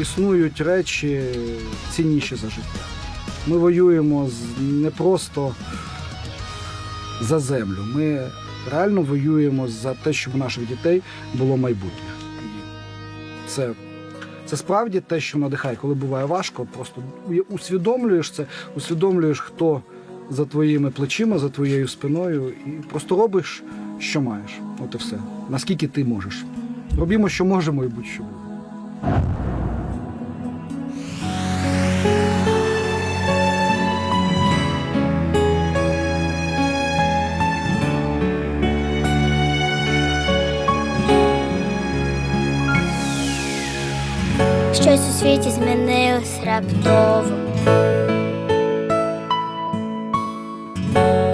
існують речі цінніші за життя. Ми воюємо не просто за землю. Ми реально воюємо за те, щоб у наших дітей було майбутнє. Це, це справді те, що надихає, коли буває важко, просто усвідомлюєш це, усвідомлюєш, хто за твоїми плечима, за твоєю спиною, і просто робиш, що маєш. От і все. Наскільки ти можеш. Робімо, що можемо, і будь-що буде. Щось у світі змінилось раптово.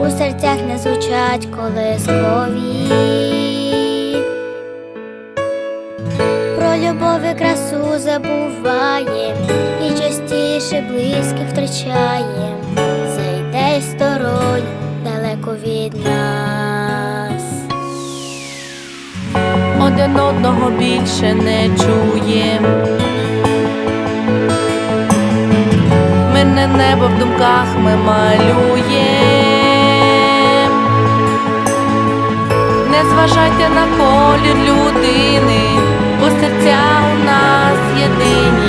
У серцях не звучать колискові. Про любов і красу забуває, і частіше близьких втрачає. Зайде сторонь далеко від нас. один одного більше не чуєм. Думках ми малюєм. Не зважайте на колір людини, бо серця у нас єдині.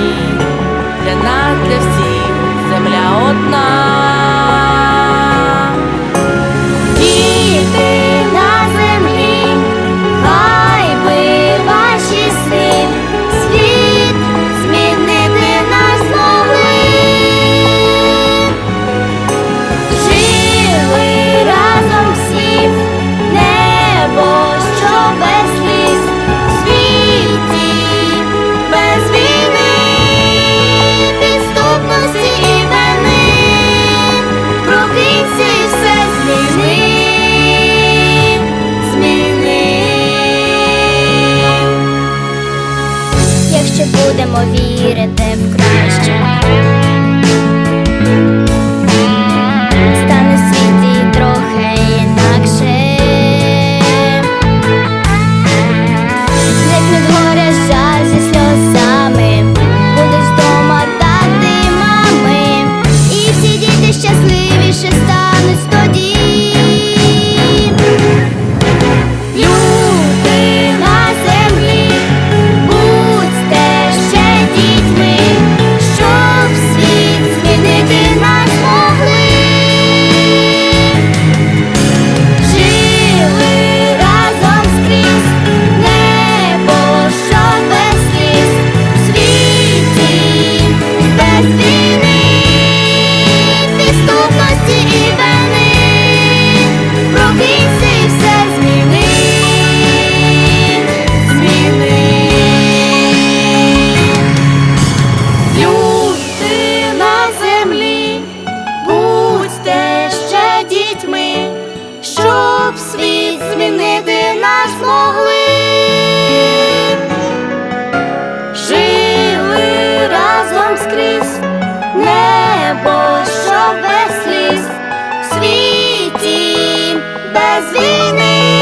Якщо будемо вірити в краще, Amen.